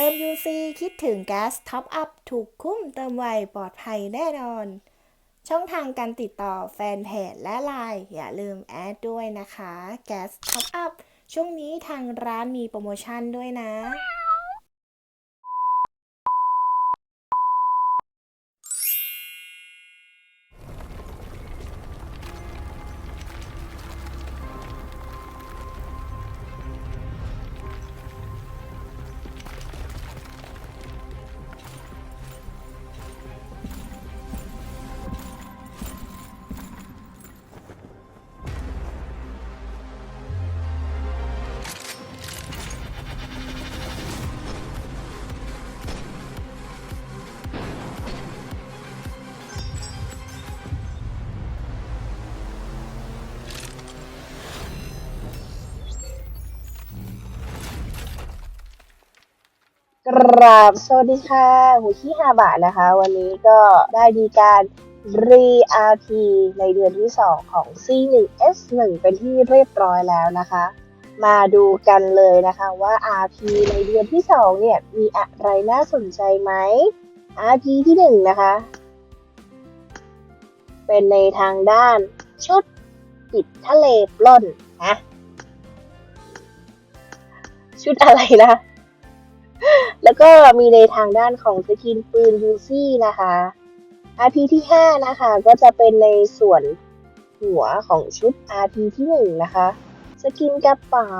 ติม UC คิดถึงแก๊สท็อปอัพถูกคุ้มเติมไวปลอดภัยแน่นอน ช่องทางการติดต่อแฟนเพจและไลน์อย่าลืมแอดด้วยนะคะ แก๊สท็อปอัพช่วงนี้ทางร้านมีโปรโมชั่นด้วยนะ กราบสวัสดีค่ะ หูขี้ฮาบะนะคะ วันนี้ก็ได้ดีการรี RP ในเดือนที่ 2 ของ C1S1 เป็นที่เรียบร้อยแล้วนะคะ มาดูกันเลยนะคะว่า RP ในเดือนที่ 2 เนี่ย มีอะไรน่าสนใจไหม RP ที่ 1 นะคะ เป็นในทางด้านชุดปิดทะเลปล้นนะชุดอะไรนะ แล้วก็มีในทางด้านของสกินปืนยูซี่นะคะ RP ที่ 5 นะคะ ก็จะเป็นในส่วนหัวของชุด RP ที่1นะคะ สกินกระเป๋า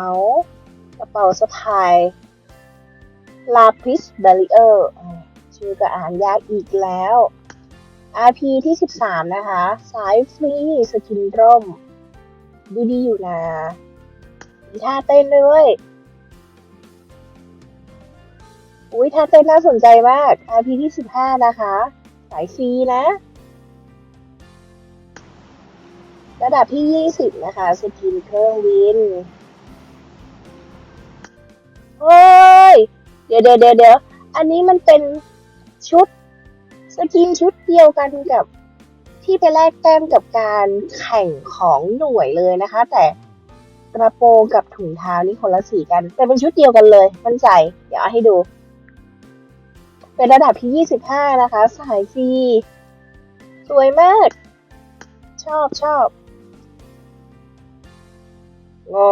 กระเป๋าสะพายลาพิสเบริเออร์ชื่อก็อ่านยากอีกแล้ว RP ที่ 13 นะคะ สายฟรีสกินร่ม ดูดีอยู่นะมีท่าเต้นด้วย อุ้ยท่าเต้นน่าสนใจมาก RP ที่สิบห้านะคะ สายฟรีนะ ระดับที่ยี่สิบนะคะ สกินเครื่องวินเฮ้ย เดี๋ยวเดี๋ยวเดี๋ยวอันนี้มันเป็นชุด สกินชุดเดียวกันกับที่ไปแลกแต้มกับการแข่งของหน่วยเลยนะคะ แต่กระโปรงกับถุงเท้านี่คนละสีกัน แต่เป็นชุดเดียวกันเลย มั่นใจ เดี๋ยวเอาให้ดู เป็นระดับที่ 25 นะคะ สายฟรีสวยมาก ชอบชอบโอ้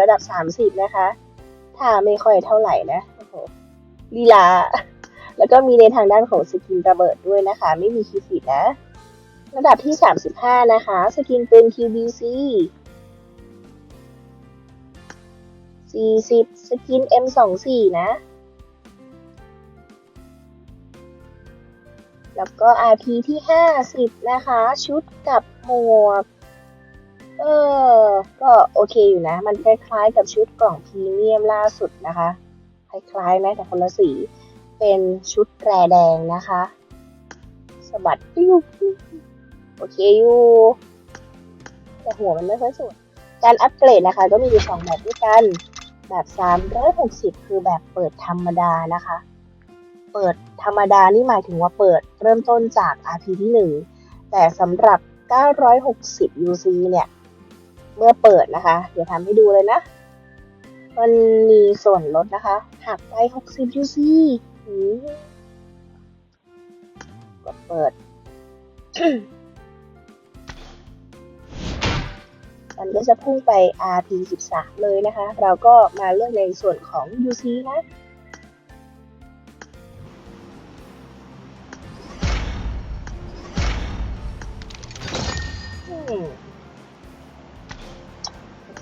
ระดับ 30 นะคะถ้าไม่ค่อยเท่าไหร่นะโอ้โหลีลา แล้วก็มีในทางด้านของสกินระเบิดด้วยนะคะ ไม่มีคีย์ฟิตนะ ระดับที่ 35 นะคะ สกินปืน QBC 40 สกิน M24 นะ แล้วก็ RP ที่ 50 นะคะ ชุดกับหมวก เออ ก็โอเคอยู่นะ มันคล้ายๆกับชุดกล่องพรีเมียมล่าสุดนะคะ คล้ายๆไหมแต่คนละสี เป็นชุดแกรแดงนะคะสะบัดปิ้วโอเคอยู่แต่หัวมันไม่ค่อยสวยการอัปเกรดนะคะ ก็มีอยู่สองแบบด้วยกัน แบบ 360 คือแบบเปิดธรรมดานะคะ เปิดธรรมดานี่หมายถึงว่าเปิดเริ่มต้นจาก RP ที่ 1 แต่สำหรับ 960 UC เนี่ย เมื่อเปิดนะคะ เดี๋ยวทำให้ดูเลยนะ มันมีส่วนลดนะคะหักไป 60 UC กดเปิด มันก็จะพุ่งไป RP 13 เลยนะคะ เราก็มาเลือกในส่วนของ UC นะ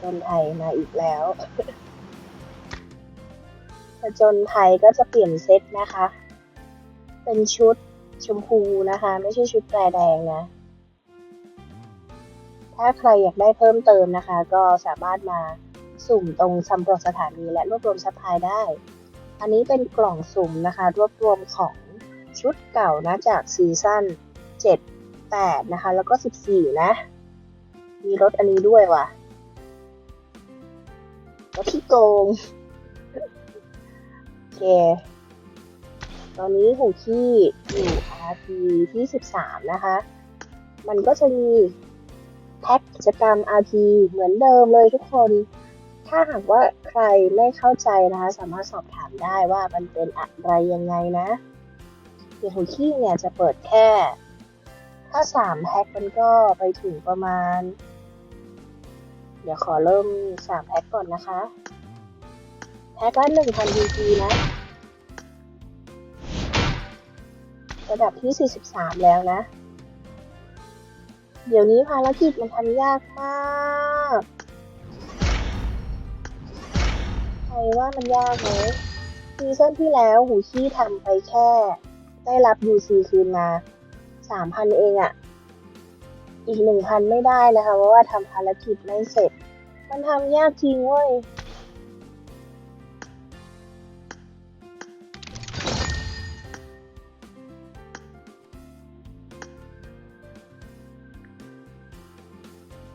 จญภัยมาอีกแล้วผจญภัยก็จะเปลี่ยนเซตนะคะ เป็นชุดชมพูนะคะ ไม่ใช่ชุดแปรแดงนะ ถ้าใครอยากได้เพิ่มเติมนะคะ ก็สามารถมาสุ่มตรงสำรวจสถานีและรวบรวมซัพพลายได้ อันนี้เป็นกล่องสุ่มนะคะ รวบรวมของชุดเก่านะจากซีซั่น7 8 นะคะ แล้วก็ 14 นะ มีรถอันนี้ด้วยว่ะ รถที่โกงโอเค ตอนนี้หูขี้อยู่ RP ที่13 นะคะ มันก็จะมีแพ็กกิจกรรม RP เหมือนเดิมเลยทุกคน ถ้าหากว่าใครไม่เข้าใจนะคะ สามารถสอบถามได้ว่ามันเป็นอะไรยังไงนะเดี๋ยวของขี้เนี่ยจะเปิดแค่ ถ้าสามแพ็คมันก็ไปถึงประมาณ เดี๋ยวขอเริ่มสามแพ็คก่อนนะคะ แพ็คละหนึ่งพันยูจีนะ ระดับที่ 43 แล้วนะ เดี๋ยวนี้ภารกิจมันทำยากมากใครว่ามันยากไหมซีซั่นที่แล้วหูขี้ทำไปแค่ ได้รับ UC คืนมา 3,000 เองอะ อีก1,000ไม่ได้นะคะเพราะว่าทำภารกิจไม่เสร็จ มันทำยากจริงเว้ย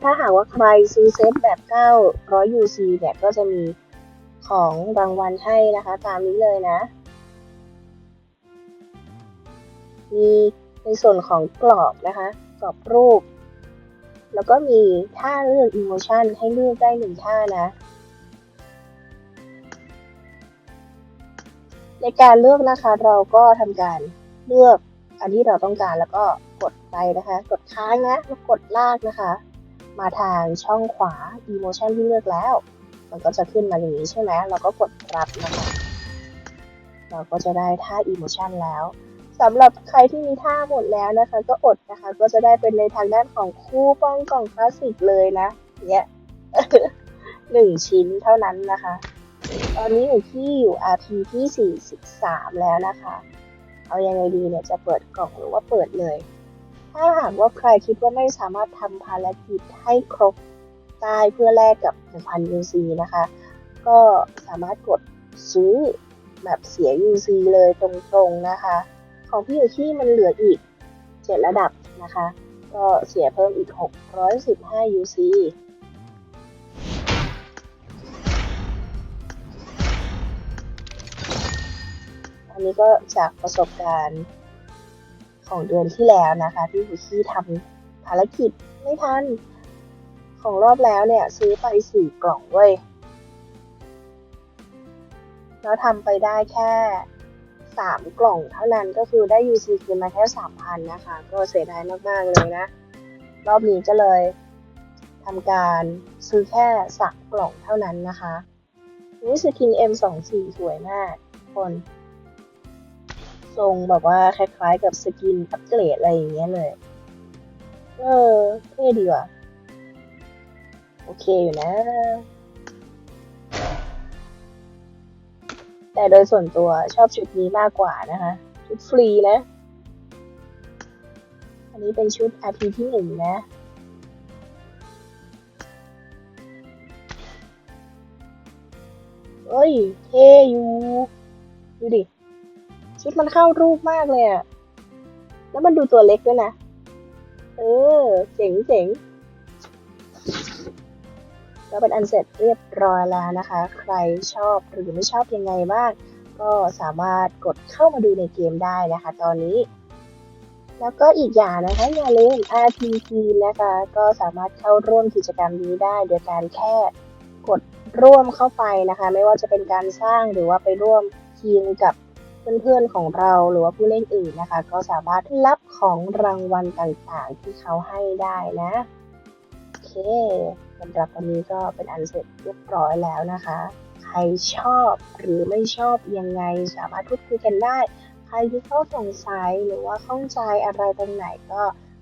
ถ้าหากว่าใครซื้อเซตแบบ 900 UC เนี่ยก็จะมีของรางวัลให้นะคะ ตามนี้เลยนะ มีในส่วนของกรอบนะคะ กรอบรูป แล้วก็มีท่าเลือก emotion ให้เลือกได้หนึ่งท่านะ ในการเลือกนะคะเราก็ทำการเลือกอันที่เราต้องการแล้วก็กดไปนะคะ กดค้างนะแล้วกดลากนะคะ มาทางช่องขวา emotion ที่เลือกแล้ว มันก็จะขึ้นมาอย่างนี้ใช่ไหมเราก็กดรับนะคะ เราก็จะได้ท่า emotion แล้ว สำหรับใครที่มีท่าหมดแล้วนะคะ ก็อดนะคะ ก็จะได้เป็นในทางด้านของคู่ป้องกล่องคลาสสิกเลยนะเนี่ยหนึ่งชิ้นเท่านั้นนะคะ ตอนนี้อยู่ที่อยู่ RP ที่ 43 แล้วนะคะ เอาอยังไงดีเนี่ยจะเปิดกล่องหรือว่าเปิดเลย ถ้าหากว่าใครคิดว่าไม่สามารถทำภารกิจให้ครบได้เพื่อแลกกับ 1,000 UC นะคะ ก็สามารถกดซื้อแบบเสีย UC เลยตรงๆนะคะ ของพี่อยู่ที่มันเหลืออีก 7 ระดับนะคะ ก็เสียเพิ่มอีก 615 UC อันนี้ก็จากประสบการณ์ของเดือนที่แล้วนะคะ ที่หูชี่ทำภารกิจไม่ทัน ของรอบแล้วเนี่ย ซื้อไปสี่กล่องเว้ย แล้วทำไปได้แค่ สามกล่องเท่านั้นก็คือได้ UC คืนมาแค่สามพันนะคะ ก็เสียดายมาก ๆ เลยนะ รอบนี้ก็เลยทำการซื้อแค่สามกล่องเท่านั้นนะคะอุ้ยสกิน M24 สวยมากทุกคน ทรงแบบว่าคล้ายๆกับสกินอัปเกรดอะไรอย่างเงี้ยเลย เออเท่ดีว่ะ โอเคอยู่นะ แต่โดยส่วนตัวชอบชุดนี้มากกว่านะคะ ชุดฟรีนะ อันนี้เป็นชุด RP ที่หนึ่งนะเอ้ย เท่อยู่ดูดิ ชุดมันเข้ารูปมากเลยอะแล้วมันดูตัวเล็กด้วยนะ เออ เจ๋งเจ๋ง ก็เป็นอันเสร็จเรียบร้อยแล้วนะคะ ใครชอบหรือไม่ชอบยังไงบ้างก็สามารถกดเข้ามาดูในเกมได้นะคะ ตอนนี้ แล้วก็อีกอย่างนะคะอย่าลืม RTP นะคะ ก็สามารถเข้าร่วมกิจกรรมนี้ได้ โดยการแค่กดร่วมเข้าไปนะคะ ไม่ว่าจะเป็นการสร้างหรือว่าไปร่วมทีมกับเพื่อนๆของเราหรือว่าผู้เล่นอื่นนะคะ ก็สามารถรับของรางวัลต่างๆ ที่เขาให้ได้นะ โอเค สำหรับวันนี้ก็เป็นอันเสร็จเรียบร้อยแล้วนะคะ ใครชอบหรือไม่ชอบยังไงสามารถพูดคุยกันได้ ใครที่เข้าสงสัยหรือว่าข้องใจอะไรตรงไหนก็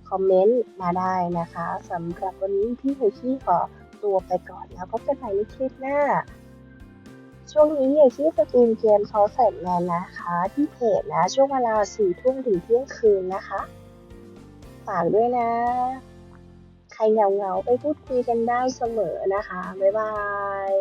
คอมเมนต์มาได้นะคะสำหรับวันนี้พี่หูขี้ขอตัวไปก่อนแล้วพบกันใหม่ในคลิปหน้า ช่วงนี้อย่าที่สตรีมเกมซอสเซตแมนนะคะ ที่เพจนะ ช่วงเวลาสี่ทุ่มถึงเที่ยงคืนนะคะ ฝากด้วยนะ ใครเหงาๆ ไปพูดคุยกันได้เสมอนะคะ บ๊ายบาย